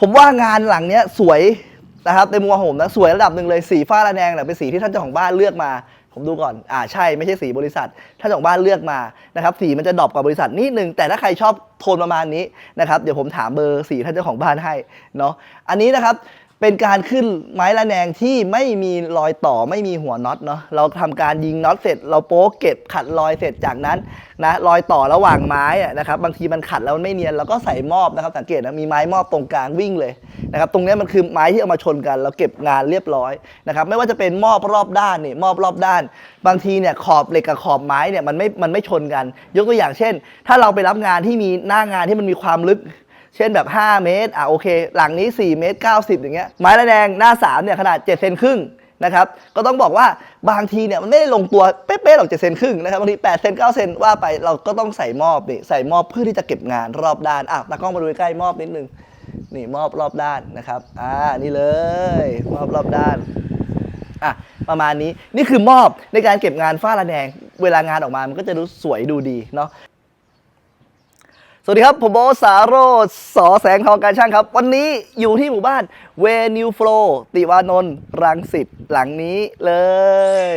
ผมว่างานหลังเนี้ยสวยนะครับในมุมมองของผมนะสวยระดับหนึ่งเลยสีฟ้าระแนงเนี่ยเป็นสีที่ท่านเจ้าของบ้านเลือกมา ผมดูก่อนอ่าใช่ไม่ใช่สีบริษัทท่านเจ้าของบ้านเลือกมานะครับสีมันจะดรอปกว่าบริษัทนิดนึงแต่ถ้าใครชอบโทนประมาณนี้นะครับเดี๋ยวผมถามเบอร์สีท่านเจ้าของบ้านให้เนาะอันนี้นะครับ เป็นการขึ้นไม้ระแนงที่ไม่มีรอยต่อไม่มีหัวน็อตเนาะเราทำการยิงน็อตเสร็จ เราโป๊กเก็บขัดรอยเสร็จจากนั้นนะรอยต่อระหว่างไม้นะครับบางทีมันขัดแล้วมันไม่เนียนเราก็ใส่มอบนะครับสังเกตนะมีไม้มอบตรงกลางวิ่งเลยนะครับตรงนี้มันคือไม้ที่เอามาชนกัน เราเก็บงานเรียบร้อยนะครับไม่ว่าจะเป็นมอบรอบด้านนี่มอบรอบด้าน บางทีเนี่ยขอบเหล็กกับขอบไม้เนี่ยมันไม่มันไม่ชนกัน ยกตัวอย่างเช่น ถ้าเราไปรับงานที่มีหน้างานที่มันมีความลึก เช่นแบบ 5 เมตรอะโอเค หลังนี้ 4 เมตร 90 อย่างเงี้ยไม้ระแดงหน้า3เนี่ยขนาด 7 เซนครึ่งนะครับก็ต้องบอกว่าบางทีเนี่ยมันไม่ได้ลงตัวเป๊ะๆหรอก7เซนครึ่งนะครับบางที8เซน9เซนว่าไปเราก็ต้องใส่มอบนี่ใส่มอบเพื่อที่จะเก็บงานรอบด้านอะตากล้องมาดูใกล้มอบนิดนึงนี่มอบรอบด้านนะครับอ่านี่เลยมอบรอบด้านอะประมาณนี้นี่คือมอบในการเก็บงานฝ้าระแนง เวลางานออกมามันก็จะดูสวยดูดีเนาะ สวัสดีครับ ผมโบสาโรสสอแสงทองการช่างครับ วันนี้อยู่ที่หมู่บ้านเวนิวโฟลติวานนท์รังสิตหลังนี้เลย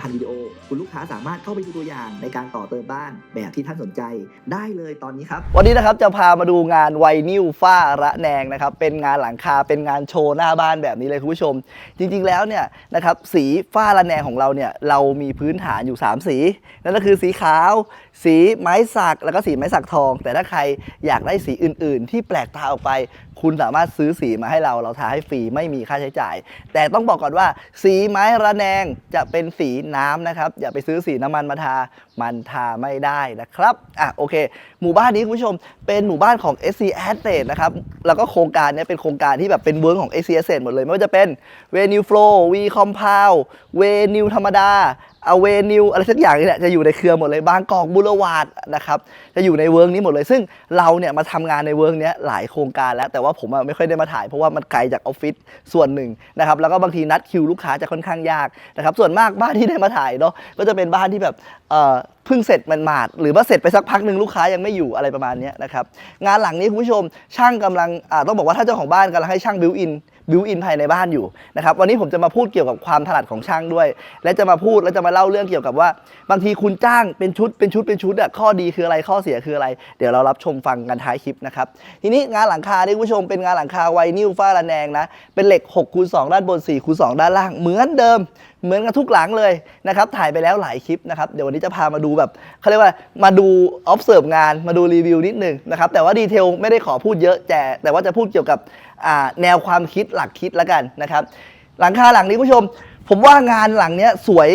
1,000วิดีโอ คุณลูกค้าสามารถเข้าไปดูตัวอย่างในการต่อเติมบ้านแบบที่ท่านสนใจได้เลยตอนนี้ครับ วันนี้นะครับจะพามาดูงานไวนิลฝ้าระแนงนะครับ เป็นงานหลังคาเป็นงานโชว์หน้าบ้านแบบนี้เลยคุณผู้ชม จริงๆแล้วเนี่ยนะครับสีฝ้าระแนงของเราเนี่ยเรามีพื้นฐานอยู่ 3 สี นั่นก็คือสีขาว สีไม้สักแล้วก็สีไม้สักทอง แต่ถ้าใครอยากได้สีอื่น ๆ ที่แปลกตาออกไป คุณสามารถซื้อสีมาให้เราเราทาให้ฟรีไม่มีค่าใช้จ่าย แต่ต้องบอกก่อนว่า สีไม้ระแนงจะเป็นสีน้ำนะครับ อย่าไปซื้อสีน้ำมันมาทามันทาไม่ได้นะครับอะโอเค หมู่บ้านนี้คุณผู้ชม เป็นหมู่บ้านของ SC Asset นะครับแล้วก็โครงการนี้เป็นโครงการที่แบบเป็นเวิร์กของ SC Asset หมดเลยไม่ว่าจะเป็น v e n u Flow V Compound v e n u ธรรมดา อเวนิวอะไรสักอย่างนี่แหละจะอยู่ในเครือหมดเลยบางกอกบุรวาดนะครับจะอยู่ในเวิร์กนี้หมดเลย ซึ่งเราเนี่ยมาทำงานในเวิร์กนี้หลายโครงการแล้ว แต่ว่าผมไม่ค่อยได้มาถ่ายเพราะว่ามันไกลจากออฟฟิศส่วนหนึ่งนะครับแล้วก็บางทีนัดคิวลูกค้าจะค่อนข้างยากนะครับส่วนมากบ้านที่ได้มาถ่ายเนาะก็จะเป็นบ้านที่แบบเอ่อเพิ่งเสร็จมันมาดหรือว่าเสร็จไปสักพักหนึ่งลูกค้ายังไม่อยู่อะไรประมาณนี้นะครับงานหลังนี้คุณผู้ชมช่างกำลังต้องบอกว่าถ้าเจ้าของบ้านกำลังให้ช่างบิวอิน บิวอินภายในบ้านอยู่นะครับวันนี้ผมจะมาพูดเกี่ยวกับความถนัดของช่างด้วย และจะมาพูดและจะมาเล่าเรื่องเกี่ยวกับว่า บางทีคุณจ้างเป็นชุดเป็นชุดเป็นชุดอะข้อดีคืออะไรข้อเสียคืออะไร เดี๋ยวเรารับชมฟังกันท้ายคลิปนะครับทีนี้งานหลังคาที่คุณผู้ชมเป็นงานหลังคาไวนิลฝ้าระแนงนะเป็นเหล็ก6คูณ2ด้านบน4คูณ2ด้านล่างเหมือนเดิม เหมือนกันทุกหลังเลยนะครับถ่ายไปแล้วหลายคลิปนะครับเดี๋ยววันนี้จะพามาดูแบบเขาเรียกว่ามาดู observe งานมาดูรีวิวนิดหนึงนะครับแต่ว่าดีเทลไม่ได้ขอพูดเยอะแต่แต่ว่าจะพูดเกี่ยวกับแนวความคิดหลักคิดแล้วกันนะครับหลังคาหลังนี้คุณผู้ชม ผมว่างานหลังเนี้ยสวย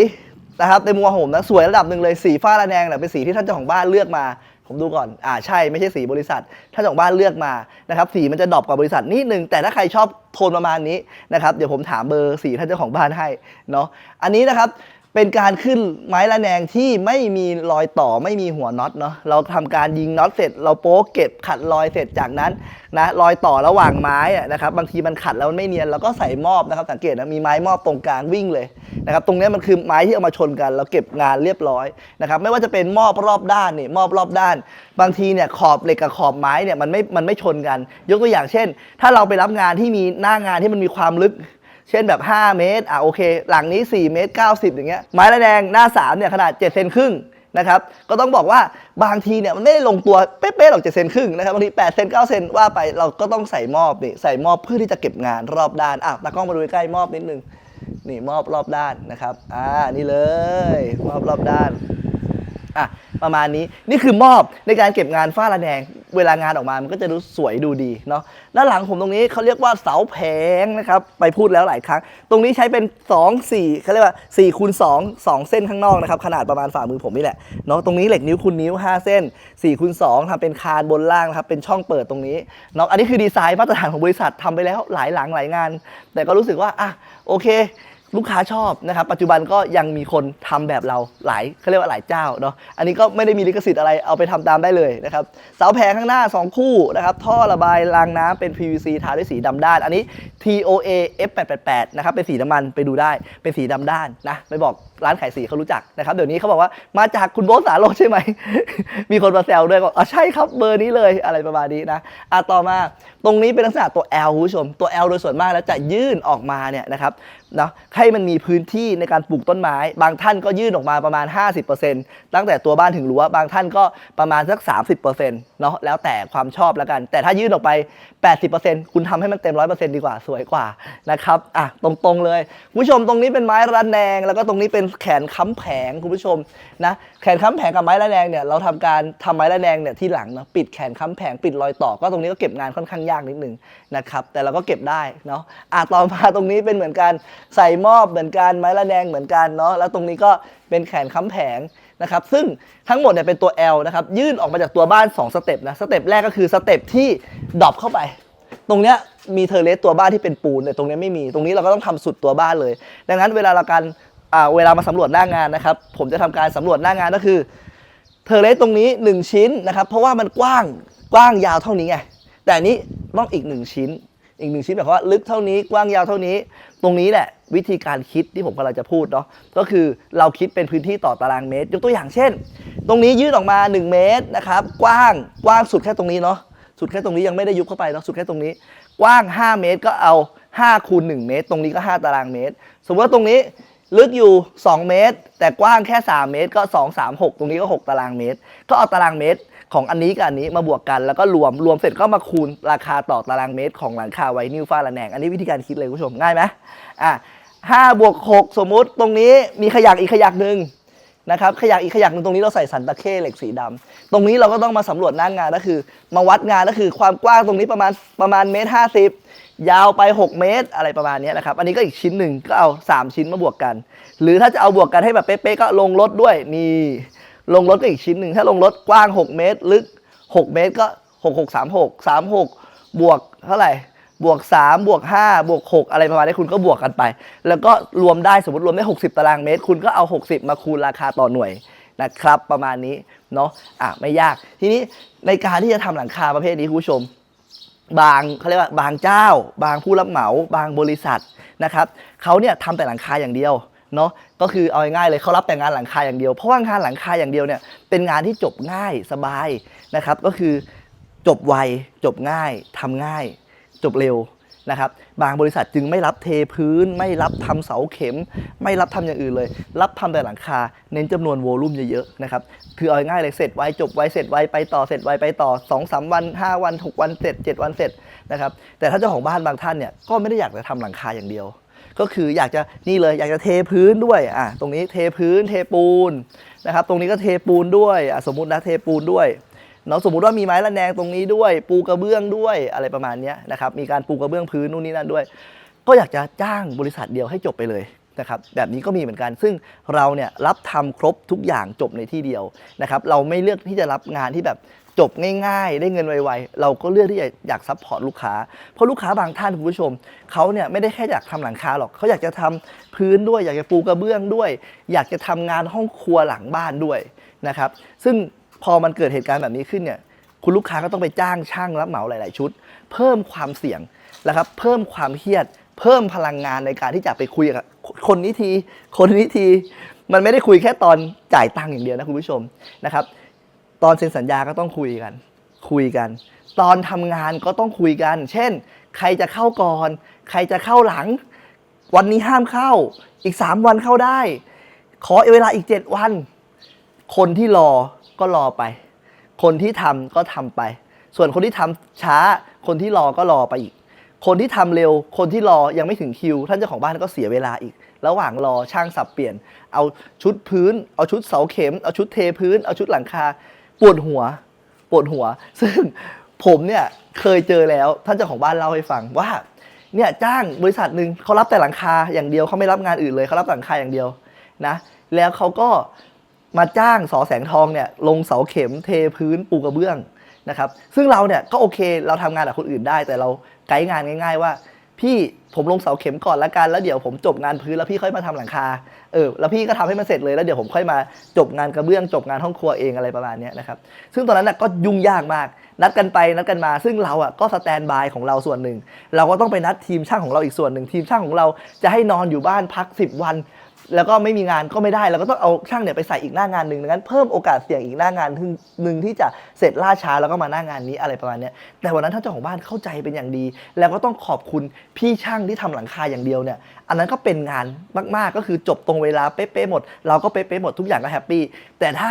นะครับในมุมของผมนะสวยระดับหนึ่งเลยสีฟ้าระแนงเนี่ยเป็นสีที่ท่านเจ้าของบ้านเลือกมา ผมดูก่อน อ่าใช่ไม่ใช่สีบริษัทท่านเจ้าของบ้านเลือกมานะครับสีมันจะดรอปกว่าบริษัทนิดนึง แต่ถ้าใครชอบโทนประมาณนี้นะครับ เดี๋ยวผมถามเบอร์สีท่านเจ้าของบ้านให้เนาะ อันนี้นะครับ เป็นการขึ้นไม้ระแนงที่ไม่มีรอยต่อไม่มีหัวน็อตเนาะเราทำการยิงน็อตเสร็จ เราโป๊กเก็บขัดรอยเสร็จจากนั้นนะรอยต่อระหว่างไม้นะครับบางทีมันขัดแล้วมันไม่เนียนเราก็ใส่มอบนะครับ สังเกตนะมีไม้มอบตรงกลางวิ่งเลยนะครับตรงนี้มันคือไม้ที่เอามาชนกัน เราเก็บงานเรียบร้อยนะครับไม่ว่าจะเป็นมอบรอบด้านนี่มอบรอบด้าน บางทีเนี่ยขอบเหล็กกับขอบไม้เนี่ยมันไม่มันไม่ชนกัน ยกตัวอย่างเช่น ถ้าเราไปรับงานที่มีหน้างานที่มันมีความลึก เช่นแบบ 5 เมตรอะโอเค หลังนี้ 4 เมตร 90 อย่างเงี้ยไม้ระแดงหน้า3เนี่ยขนาด 7 เซนครึ่งนะครับก็ต้องบอกว่าบางทีเนี่ยมันไม่ได้ลงตัวเป๊ะๆหรอก7เซนครึ่งนะครับบางที8เซน9เซนว่าไปเราก็ต้องใส่มอบนี่ใส่มอบเพื่อที่จะเก็บงานรอบด้านอะตากล้องมาดูใกล้มอบนิดนึงนี่มอบรอบด้านนะครับอ่านี่เลยมอบรอบด้านอะประมาณนี้นี่คือมอบในการเก็บงานฝ้าระแนง เวลางานออกมามันก็จะดูสวยดูดีเนาะด้านหลังผมตรงนี้เขาเรียกว่าเสาแผงนะครับไปพูดแล้วหลายครั้ง ตรงนี้ใช้เป็น 2 4เขาเรียกว่า4คูณ2 2 เส้นข้างนอกนะครับขนาดประมาณฝ่ามือผมนี่แหละเนาะตรงนี้เหล็กนิ้วคูณนิ้ว 5 เส้น4คูณ2ทำเป็นคานบนล่างนะครับเป็นช่องเปิดตรงนี้เนาะอันนี้คือดีไซน์มาตรฐานของบริษัททำไปแล้วหลายหลังหลายงาน แต่ก็รู้สึกว่าอะโอเค ลูกค้าชอบนะครับปัจจุบันก็ยังมีคนทำแบบเราหลายเขาเรียกว่าหลายเจ้าเนาะอันนี้ก็ไม่ได้มีลิขสิทธิ์อะไรเอาไปทำตามได้เลยนะครับเสาแผงข้างหน้า 2 คู่นะครับท่อระบายรางน้ำเป็น PVC ทาด้วยสีดำด้าน อันนี้ TOA F888 นะครับเป็นสีน้ำมันไปดูได้เป็นสีดำด้านนะไปบอกร้านขายสีเขารู้จักนะครับเดี๋ยวนี้เขาบอกว่ามาจากคุณโบ๊ทสาโรจน์ใช่ไหม มีคนมาแซวด้วยบอกอ๋อใช่ครับเบอร์นี้เลยอะไรประมาณนี้นะอะต่อมาตรงนี้เป็นลักษณะตัว L คุณผู้ชมตัว L โดยส่วนมากแล้วจะยื่นออกมาเนี่ยนะครับ นะให้มันมีพื้นที่ในการปลูกต้นไม้ บางท่านก็ยื่นออกมาประมาณ 50%ตั้งแต่ตัวบ้านถึงรั้วบางท่านก็ประมาณสัก 30%เนาะแล้วแต่ความชอบแล้วกัน แต่ถ้ายื่นออกไป 80%คุณทำให้มันเต็ม 100%ดีกว่าสวยกว่านะครับอะตรงๆเลย คุณผู้ชมตรงนี้เป็นไม้ระแนง แล้วก็ตรงนี้เป็นแขนค้ำแผงคุณผู้ชมนะ แขนค้ำแผงกับไม้ระแนงเนี่ยเราทำการทำไม้ระแนงเนี่ยที่หลังเนาะปิดแขนค้ำแผงปิดรอยต่อก็ตรงนี้ก็เก็บงานค่อนข้างยากนิดนึงนะครับแต่เราก็เก็บได้เนาะอะต่อมาตรงนี้เป็นเหมือนกันใส่มอบเหมือนกันไม้ระแนงเหมือนกันเนาะแล้วตรงนี้ก็เป็นแขนค้ำแผงนะครับซึ่งทั้งหมดเนี่ยเป็นตัว L นะครับยื่นออกมาจากตัวบ้าน 2 สเต็ปนะสเต็ปแรกก็คือสเต็ปที่ดรอปเข้าไป ตรงเนี้ยมีเทอร์เลสตัวบ้านที่เป็นปูนแต่ตรงเนี้ยไม่มีตรงนี้เราก็ต้องทำสุดตัวบ้านเลย ดังนั้นเวลาเราการ เวลามาสำรวจหน้างานนะครับ ผมจะทำการสำรวจหน้างานก็คือเทเลสตรงนี้ 1 ชิ้นนะครับ เพราะว่ามันกว้างกว้างยาวเท่านี้ไงแต่นนี้ต้องอีก 1 ชิ้น อีกหนึ่งชิ้นหมายความว่าลึกเท่านี้กว้างยาวเท่านี้ ตรงนี้แหละวิธีการคิดที่ผมกำลังจะพูดเนาะก็คือเราคิดเป็นพื้นที่ต่อตารางเมตร ยกตัวอย่างเช่น ตรงนี้ยืดออกมา 1 เมตรนะครับ กว้างกว้างสุดแค่ตรงนี้เนาะสุดแค่ตรงนี้ยังไม่ได้ยุบเข้าไปเนาะสุดแค่ตรงนี้ กว้าง 5 เมตรก็เอา5คูณ1เมตร ตรงนี้ก็ 5 ตารางเมตร สมมติว่าตรงนี้ ลึกอยู่ 2 เมตร แต่กว้างแค่ 3 เมตร ก็ 2 3 6 ตรงนี้ก็ 6 ตารางเมตร ก็เอาตารางเมตรของอันนี้กับอันนี้มาบวกกันแล้วก็รวมรวมเสร็จก็มาคูณราคาต่อตารางเมตรของหลังคาไวนิลฟ้าระแนง อันนี้วิธีการคิดเลยคุณผู้ชมง่ายไหมอะห้าบวกหกสมมุติตรงนี้มีขยักอีกขยักหนึ่งนะครับขยักอีกขยักหนึ่งตรงนี้เราใส่สันตะเข้เหล็กสีดำตรงนี้เราก็ต้องมาสำรวจหน้างงานก็คือ มาวัดงานก็คือความกว้างตรงนี้ประมาณประมาณเมตรห้าสิบ ยาวไป 6 เมตรอะไรประมาณนี้นะครับ อันนี้ก็อีกชิ้นหนึ่งก็เอา 3 ชิ้นมาบวกกัน หรือถ้าจะเอาบวกกันให้แบบเป๊ะๆก็ลงรถด้วยนี่ลงรถก็อีกชิ้นหนึ่งถ้าลงรถกว้าง 6 เมตร ลึก 6 เมตรก็ 6 6 3 6 3 6 บวกเท่าไหร่บวก 3 บวก 5 บวก 6 อะไรประมาณนี้คุณก็บวกกันไป แล้วก็รวมได้สมมติรวมได้ 60 ตารางเมตร คุณก็เอา 60 มาคูณราคาต่อหน่วยนะครับ ประมาณนี้เนาะอะไม่ยาก ทีนี้ในการที่จะทำหลังคาประเภทนี้คุณผู้ชม บางเขาเรียกว่าบางเจ้า บางผู้รับเหมา บางบริษัทนะครับเขาเนี่ยทำแต่หลังคาอย่างเดียวเนาะก็คือเอาง่ายเลยเขารับแต่งานหลังคาอย่างเดียว เพราะว่างานหลังคาอย่างเดียวเนี่ยเป็นงานที่จบง่ายสบายนะครับ ก็คือจบไวจบง่ายทำง่าย จบเร็ว นะครับบางบริษัทจึงไม่รับเทพื้น ไม่รับทำเสาเข็ม ไม่รับทำอย่างอื่นเลย รับทำแต่หลังคา เน้นจำนวนโวลุ่มเยอะๆนะครับคือเอาง่ายเลยเสร็จไวจบไวเสร็จไวไปต่อเสร็จไวไปต่อ2อสวัน 5 วัน 6 วันเสร็จ 7 วันเสร็จนะครับแต่ถ้าเจ้าของบ้านบางท่านเนี่ยก็ไม่ได้อยากจะทำหลังคาอย่างเดียวก็คืออยากจะนี่เลยอยากจะเทพื้นด้วยอะตรงนี้เทพื้นเทปูนนะครับตรงนี้ก็เทปูนด้วยอะสมมตินะเทปูนด้วย เนาะสมมุติว่ามีไม้ระแนงตรงนี้ด้วย ปูกระเบื้องด้วยอะไรประมาณนี้นะครับมีการปูกระเบื้องพื้นนู่นนี่นั่นด้วย ก็อยากจะจ้างบริษัทเดียวให้จบไปเลยนะครับแบบนี้ก็มีเหมือนกัน ซึ่งเราเนี่ยรับทำครบทุกอย่างจบในที่เดียวนะครับเราไม่เลือกที่จะรับงานที่แบบจบง่ายๆ ได้เงินไวๆ เราก็เลือกที่จะอยากซัพพอร์ตลูกค้า เพราะลูกค้าบางท่านคุณผู้ชมเขาเนี่ยไม่ได้แค่อยากทำหลังคาหรอกเขาอยากจะทำพื้นด้วย อยากจะปูกระเบื้องด้วย อยากจะทำงานห้องครัวหลังบ้านด้วยนะครับซึ่ง พอมันเกิดเหตุการณ์แบบนี้ขึ้นเนี่ยคุณลูกค้าก็ต้องไปจ้างช่างรับเหมาหลาย ๆ ชุด เพิ่มความเสี่ยงนะครับเพิ่มความเครียด เพิ่มพลังงานในการที่จะไปคุยกับคนนี้ทีคนนี้ที มันไม่ได้คุยแค่ตอนจ่ายตังค์อย่างเดียวนะคุณผู้ชมนะครับ ตอนเซ็นสัญญาก็ต้องคุยกัน คุยกัน ตอนทำงานก็ต้องคุยกัน เช่น ใครจะเข้าก่อน ใครจะเข้าหลัง วันนี้ห้ามเข้า อีก 3 วันเข้าได้ ขอเวลาอีก 7 วัน คนที่รอ ก็รอไป คนที่ทำก็ทำไป ส่วนคนที่ทำช้า คนที่รอก็รอไปอีก คนที่ทำเร็ว คนที่รอยังไม่ถึงคิว ท่านเจ้าของบ้านก็เสียเวลาอีก ระหว่างรอช่างสับเปลี่ยน เอาชุดพื้น เอาชุดเสาเข็ม เอาชุดเทพื้น เอาชุดหลังคา ปวดหัว ปวดหัว ซึ่งผมเนี่ยเคยเจอแล้ว ท่านเจ้าของบ้านเล่าให้ฟังว่าเนี่ยจ้างบริษัทหนึ่งเขารับแต่หลังคาอย่างเดียวเขาไม่รับงานอื่นเลยเขารับหลังคาอย่างเดียวนะ แล้วเขาก็ มาจ้างสอแสงทองเนี่ยลงเสาเข็มเทพื้นปูกระเบื้องนะครับซึ่งเราเนี่ยก็โอเคเราทำงานกับคนอื่นได้ แต่เราไกด์งานง่าย ๆ ว่า พี่ผมลงเสาเข็มก่อนละกันแล้วเดี๋ยวผมจบงานพื้นแล้วพี่ค่อยมาทำหลังคาเออแล้วพี่ก็ทำให้มันเสร็จเลยแล้วเดี๋ยวผมค่อยมาจบงานกระเบื้อง จบงานห้องครัวเองอะไรประมาณนี้นะครับซึ่งตอนนั้นน่ะก็ยุ่งยากมาก นัดกันไปนัดกันมา ซึ่งเราอะก็สแตนบายของเราส่วนหนึ่ง เราก็ต้องไปนัดทีมช่างของเราอีกส่วนหนึ่งทีมช่างของเราจะให้นอนอยู่บ้านพัก 10 วัน แล้วก็ไม่มีงานก็ไม่ได้เราก็ต้องเอาช่างเนี่ยไปใส่อีกหน้างานหนึ่งดังนั้นเพิ่มโอกาสเสี่ยงอีกหน้างานหนึ่งที่จะเสร็จล่าช้าแล้วก็มาหน้างานนี้อะไรประมาณนี้แต่วันนั้นท่านเจ้าของบ้านเข้าใจเป็นอย่างดี แล้วก็ต้องขอบคุณพี่ช่างที่ทำหลังคาอย่างเดียวเนี่ยอันนั้นก็เป็นงานมากๆก็คือจบตรงเวลาเป๊ะๆหมด เราก็เป๊ะๆหมดทุกอย่างก็แฮปปี้แต่ถ้า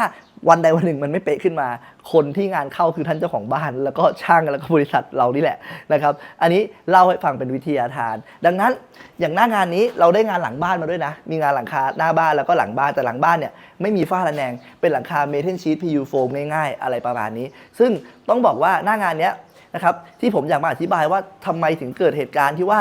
วันใดวันหนึ่งมันไม่เป๊ะขึ้นมา คนที่งานเข้าคือท่านเจ้าของบ้าน แล้วก็ช่างแล้วก็บริษัทเรานี่แหละนะครับ อันนี้เล่าให้ฟังเป็นวิทยาทาน ดังนั้นอย่างหน้างานนี้เราได้งานหลังบ้านมาด้วยนะ มีงานหลังคาหน้าบ้านแล้วก็หลังบ้านแต่หลังบ้านเนี่ยไม่มีฝ้าระแนง เป็นหลังคาเมทัลชีต PU โฟมง่ายๆ อะไรประมาณนี้ ซึ่งต้องบอกว่าหน้างานเนี้ยนะครับที่ผมอยากมาอธิบายว่าทำไมถึงเกิดเหตุการณ์ที่ว่า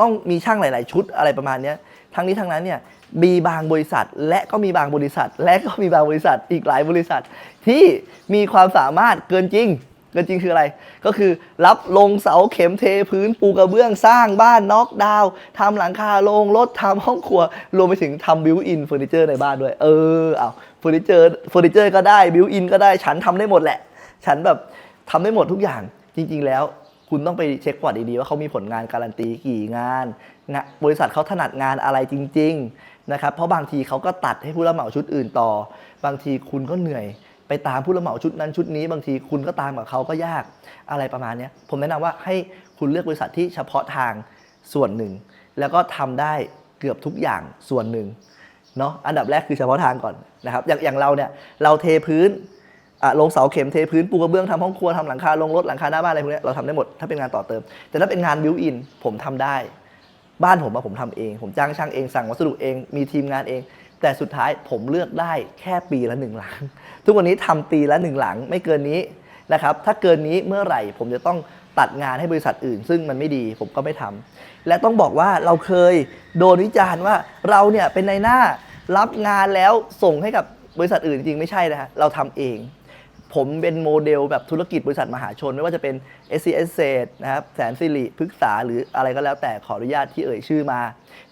ต้องมีช่างหลาย ๆ ชุดอะไรประมาณนี้ ทั้งนี้ทั้งนั้นเนี่ยมีบางบริษัท และก็มีบางบริษัท และก็มีบางบริษัทอีกหลายบริษัท ที่มีความสามารถเกินจริงเกินจริงคืออะไร ก็คือรับลงเสาเข็มเทพื้นปูกระเบื้องสร้างบ้านน็อกดาวน์ทำหลังคาโรงรถทำห้องครัว รวมไปถึงทำบิวอินเฟอร์นิเจอร์ในบ้านด้วย เออเอาเฟอร์นิเจอร์เฟอร์นิเจอร์ก็ได้บิวอินก็ได้ฉันทำได้หมดแหละ ฉันแบบทำได้หมดทุกอย่างจริง ๆ แล้ว คุณต้องไปเช็คประวัติดีๆว่าเขามีผลงานการันตีกี่งานงานบริษัทเขาถนัดงานอะไรจริงๆนะครับเพราะบางทีเขาก็ตัดให้ผู้รับเหมาชุดอื่นต่อ บางทีคุณก็เหนื่อยไปตามผู้รับเหมาชุดนั้นชุดนี้ บางทีคุณก็ตามกับเขาก็ยากอะไรประมาณนี้ผมแนะนำว่าให้คุณเลือกบริษัทที่เฉพาะทางส่วนหนึ่ง แล้วก็ทำได้เกือบทุกอย่างส่วนหนึ่งเนาะอันดับแรกคือเฉพาะทางก่อนนะครับอย่างอย่างเราเนี่ยเราเทพื้น ลงเสาเข็มเทพื้นปูกระเบื้องทำห้องครัวทำหลังคาลงรถหลังคาหน้าบ้านอะไรพวกนี้เราทำได้หมดถ้าเป็นงานต่อเติม แต่ถ้าเป็นงานบิวอินผมทำได้ บ้านผมอะผมทำเอง ผมจ้างช่างเองสั่งวัสดุเองมีทีมงานเอง แต่สุดท้ายผมเลือกได้แค่ปีละหนึ่งหลัง ทุกวันนี้ทำปีละหนึ่งหลังไม่เกินนี้นะครับถ้าเกินนี้เมื่อไหร่ผมจะต้องตัดงานให้บริษัทอื่น ซึ่งมันไม่ดีผมก็ไม่ทำและต้องบอกว่าเราเคยโดนวิจารณ์ว่าเราเนี่ยเป็นในหน้ารับงานแล้วส่งให้กับบริษัทอื่นจริงไม่ใช่นะฮะเราทำเอง ผมเป็นโมเดลแบบธุรกิจบริษัทมหาชน ไม่ว่าจะเป็น s c s เ t นะครับแสนสิริพฤกษาหรืออะไรก็แล้วแต่ขออนุญาตที่เอ่ยชื่อมา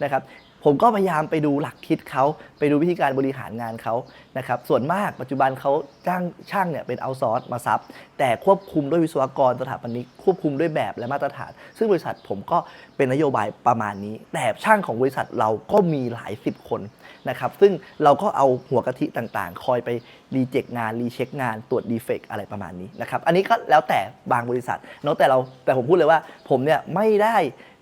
นะครับ ผมก็พยายามไปดูหลักคิดเขาไปดูวิธีการบริหารงานเขานะครับส่วนมากปัจจุบันเขาจ้างช่างเนี่ยเป็นเอาซอร์สมาซับแต่ควบคุมด้วยวิศวกรสถาปนิกควบคุมด้วยแบบและมาตรฐาน ซึ่งบริษัทผมก็เป็นนโยบายประมาณนี้ แต่ช่างของบริษัทเราก็มีหลายสิบคนนะครับซึ่งเราก็เอาหัวกะทิต่างๆ คอยไปรีเจ็คงานรีเช็คงานตรวจดีเฟกอะไรประมาณนี้นะครับอันนี้ก็แล้วแต่บางบริษัทเนาะแต่เราแต่ผมพูดเลยว่าผมเนี่ยไม่ได้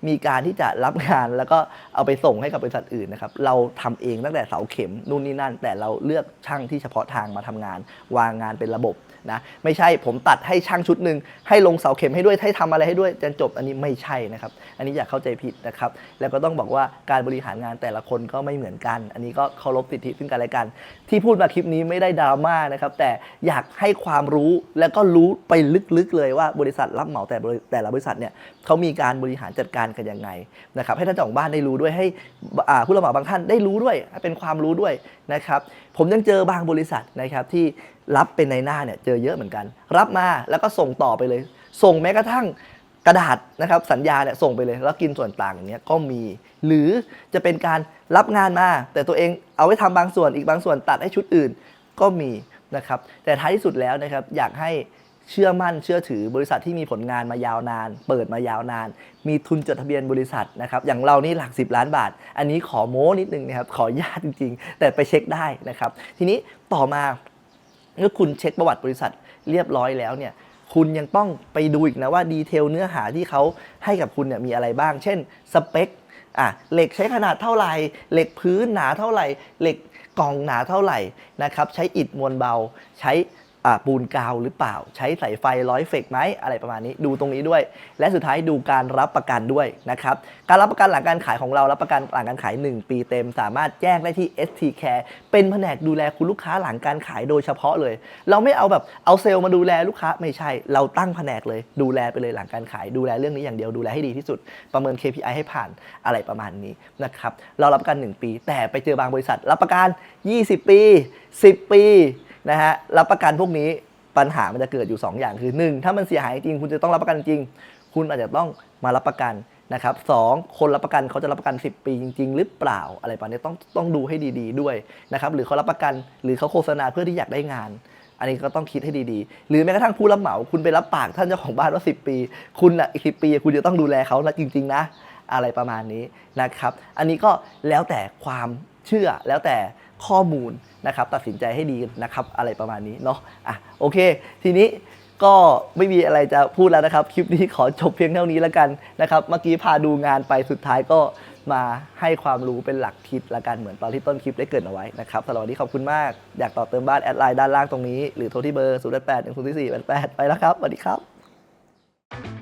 มีการที่จะรับงานแล้วก็เอาไปส่งให้กับบริษัทอื่นนะครับเราทำเองตั้งแต่เสาเข็มนู่นนี่นั่น แต่เราเลือกช่างที่เฉพาะทางมาทำงาน วางงานเป็นระบบ นะไม่ใช่ผมตัดให้ช่างชุดหนึ่งให้ลงเสาเข็มให้ด้วยให้ทำอะไรให้ด้วยจนจบอันนี้ไม่ใช่นะครับอันนี้อย่าเข้าใจผิดนะครับแล้วก็ต้องบอกว่าการบริหารงานแต่ละคนก็ไม่เหมือนกัน อันนี้ก็เคารพสิทธิซึ่งกันและกัน ที่พูดมาคลิปนี้ไม่ได้ดราม่านะครับแต่อยากให้ความรู้แล้วก็รู้ไปลึกๆเลยว่าบริษัทรับเหมาแต่แต่ละบริษัทเนี่ยเขามีการบริหารจัดการกันยังไงนะครับให้ท่านเจ้าของบ้านได้รู้ด้วยให้ผู้รับเหมาบางท่านได้รู้ด้วยเป็นความรู้ด้วยนะครับผมยังเจอบางบริษัทนะครับที่ รับเป็นในหน้าเนี่ยเจอเยอะเหมือนกัน รับมาแล้วก็ส่งต่อไปเลย ส่งแม้กระทั่งกระดาษนะครับสัญญาเนี่ยส่งไปเลย แล้วกินส่วนต่างอย่างเนี้ยก็มี หรือจะเป็นการรับงานมา แต่ตัวเองเอาไว้ทำบางส่วนอีกบางส่วนตัดให้ชุดอื่นก็มีนะครับแต่ท้ายที่สุดแล้วนะครับอยากให้เชื่อมั่นเชื่อถือบริษัทที่มีผลงานมายาวนาน เปิดมายาวนาน มีทุนจดทะเบียนบริษัทนะครับอย่างเรานี่หลัก 10 ล้านบาท อันนี้ขอโม้นิดนึงนะครับขอญาตจริง ๆ แต่ไปเช็คได้นะครับ ทีนี้ต่อมา เมื่อคุณเช็คประวัติบริษัทเรียบร้อยแล้วเนี่ยคุณยังต้องไปดูอีกนะว่าดีเทลเนื้อหาที่เขาให้กับคุณเนี่ยมีอะไรบ้าง เช่นสเปคอะเหล็กใช้ขนาดเท่าไหร่เหล็กพื้นหนาเท่าไหร่ เหล็กกล่องหนาเท่าไหร่นะครับใช้อิฐมวลเบาใช้ ปูนกาวหรือเปล่า ใช้สายไฟร้อยเฟกไหมอะไรประมาณนี้ ดูตรงนี้ด้วย และสุดท้ายดูการรับประกันด้วยนะครับการรับประกันหลังการขายของเรารับประกันหลังการขาย 1 ปีเต็ม สามารถแจ้งได้ที่ ST Care เป็นแผนกดูแลคุณลูกค้าหลังการขายโดยเฉพาะเลย เราไม่เอาแบบเอาเซลล์มาดูแลลูกค้าไม่ใช่ เราตั้งแผนกเลย ดูแลไปเลยหลังการขายดูแลเรื่องนี้อย่างเดียวดูแลให้ดีที่สุด ประเมิน KPI ให้ผ่านอะไรประมาณนี้นะครับเรารับประกัน 1 ปี แต่ไปเจอบางบริษัทรับประกัน 20 ปี 10 ปี นะฮะรับประกันพวกนี้ปัญหามันจะเกิดอยู่ 2 อย่างคือ 1 ถ้ามันเสียหายจริง คุณจะต้องรับประกันจริง คุณอาจจะต้องมารับประกันนะครับสองคนรับประกันเขาจะรับประกัน 10 ปีจริง ๆ หรือเปล่าอะไรประมาณนี้ต้องต้องดูให้ดี ๆ ด้วยนะครับหรือเขารับประกันหรือเขาโฆษณาเพื่อที่อยากได้งาน อันนี้ก็ต้องคิดให้ดีๆ หรือแม้กระทั่งผู้รับเหมา คุณไปรับปากท่านเจ้าของบ้านว่า 10 ปี คุณอะอีกสิปี คุณจะต้องดูแลเขานะจริง ๆ นะ อะไรประมาณนี้นะครับ อันนี้ก็แล้วแต่ความเชื่อแล้วแต่ ข้อมูลนะครับ ตัดสินใจให้ดีนะครับ อะไรประมาณนี้เนาะอะโอเค ทีนี้ก็ไม่มีอะไรจะพูดแล้วนะครับ คลิปนี้ขอจบเพียงเท่านี้แล้วกันนะครับ เมื่อกี้พาดูงานไปสุดท้ายก็มาให้ความรู้เป็นหลักคิดละกันเหมือนตอนที่ต้นคลิปได้เกิดเอาไว้นะครับสำหรับวันนี้ขอบคุณมาก อยากต่อเติมบ้านแอดไลน์ด้านล่างตรงนี้ หรือโทรที่เบอร์ 0 8 1 0 4 8 8 ไปแล้วครับสวัสดีครับ